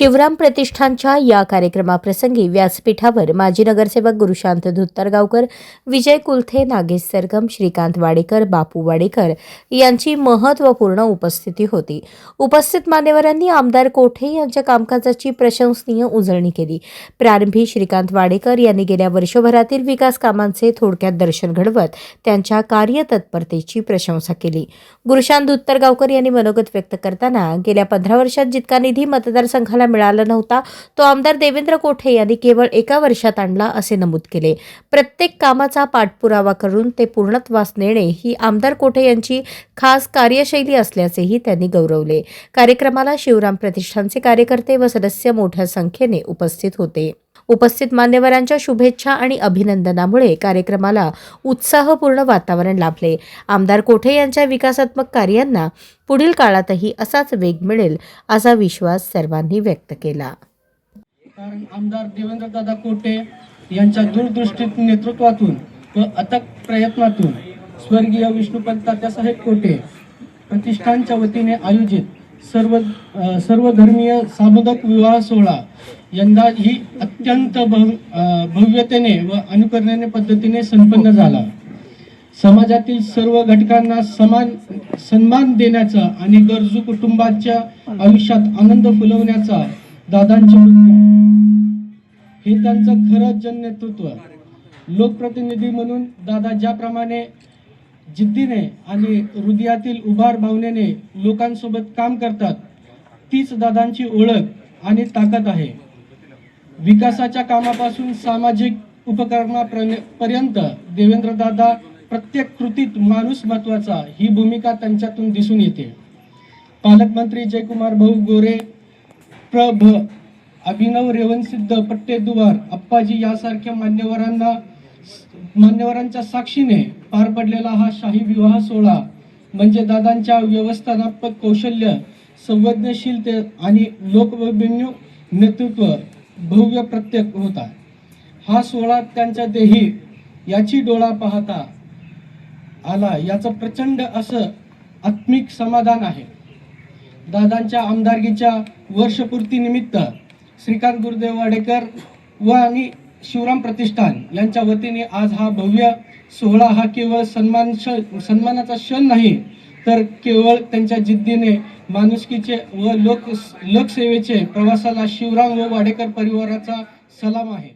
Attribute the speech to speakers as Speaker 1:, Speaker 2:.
Speaker 1: शिवराम प्रतिष्ठानच्या या कार्यक्रमाप्रसंगी व्यासपीठावर माजी नगरसेवक गुरुशांत धुत्तरगावकर विजय कुलथे नागेश सरगम श्रीकांत वाडेकर बापू वाडेकर यांची महत्त्वपूर्ण उपस्थिती होती. उपस्थित मान्यवरांनी आमदार कोठे यांच्या कामकाजाची प्रशंसनीय उजळणी केली. प्रारंभी श्रीकांत वाडेकर यांनी गेल्या वर्षभरातील विकास कामांचे थोडक्यात दर्शन घडवत त्यांच्या कार्यतत्परतेची प्रशंसा केली. गुरुशांत धुत्तरगावकर यांनी मनोगत व्यक्त करताना गेल्या पंधरा वर्षात जितका निधी मतदारसंघाला मिळाला नव्हता. तो आमदार देवेंद्र कोठे यांनी केवळ एका वर्षात आणला असे नमूद केले. प्रत्येक कामाचा पाठपुरावा करून ते पूर्णत्वास नेणे ही आमदार कोठे यांची खास कार्यशैली असल्याचेही त्यांनी गौरवले. कार्यक्रमाला शिवराम प्रतिष्ठानचे कार्यकर्ते व सदस्य मोठ्या संख्येने उपस्थित होते. उपस्थित मान्यवरांच्या शुभेच्छा आणि अभिनंदनामुळे कार्यक्रमाला उत्साहपूर्ण वातावरण लाभले. आमदार कोठे यांच्या विकासात्मक कार्यांना पुढील काळातही असाच वेग मिळेल असा विश्वास सर्वांनी व्यक्त केला.
Speaker 2: कारण आमदार देवेंद्रदादा कोटे यांच्या दूरदृष्टीत नेतृत्वातून व अथक प्रयत्नातून स्वर्गीय विष्णुपंत तात्यासाहेब कोटे प्रतिष्ठानच्या वतीने आयोजित सर्व सर्वधर्मीय सामुदायिक विवाह सोहळा यंदा ही अत्यंत भव्यतेने व अनुकरणीय पद्धतीने संपन्न झाला. समाजातील सर्व घटकांना समान सन्मान देण्याचा आणि गरजू कुटुंबाच्या आयुष्यात आनंद फुलवण्याचा दादांची हे त्यांचं खरं जन नेतृत्व लोकप्रतिनिधी म्हणून दादा ज्याप्रमाणे जिद्दीने आणि हृदयातील उभार भावनेने लोकांसोबत काम करतात तीच दादांची ओळख आणि ताकद आहे. विकासाच्या कामापासून सामाजिक उपक्रमापर्यंत देवेंद्रदादा प्रत्येक कृतीत माणूस महत्त्वाचा ही भूमिका त्यांच्यातून दिसून येते. पालकमंत्री जयकुमार भाऊ गोरे प्रभ अभिनव रेवनसिद्ध पट्टेदुवार अप्पाजी यासारख्या मान्यवरांना मान्यवरांच्या साक्षीने पार पडलेला हा शाही विवाह सोहळा म्हणजे दादांच्या व्यवस्थापक कौशल्य संवेदनशीलते आणि लोकभिन्य नेतृत्व भव्य प्रत्येक होता. हा सोहळा त्यांच्या देही याची डोळा पाहता आला. याचं प्रचंड असं आत्मिक समाधान आहे. दादांच्या आमदारकीच्या वर्षपूर्तीनिमित्त श्रीकांत गुरुदेव वाडेकर व आणि शिवराम प्रतिष्ठान यांच्या वतीने आज हा भव्य सोहळा हा केवळ सन्मान सन्मानाचा क्षण नाही तर केवळ त्यांच्या जिद्दीने माणुसकीचे व लोक लोकसेवेचे प्रवासाला शिवराम व वाडेकर परिवाराचा सलाम आहे.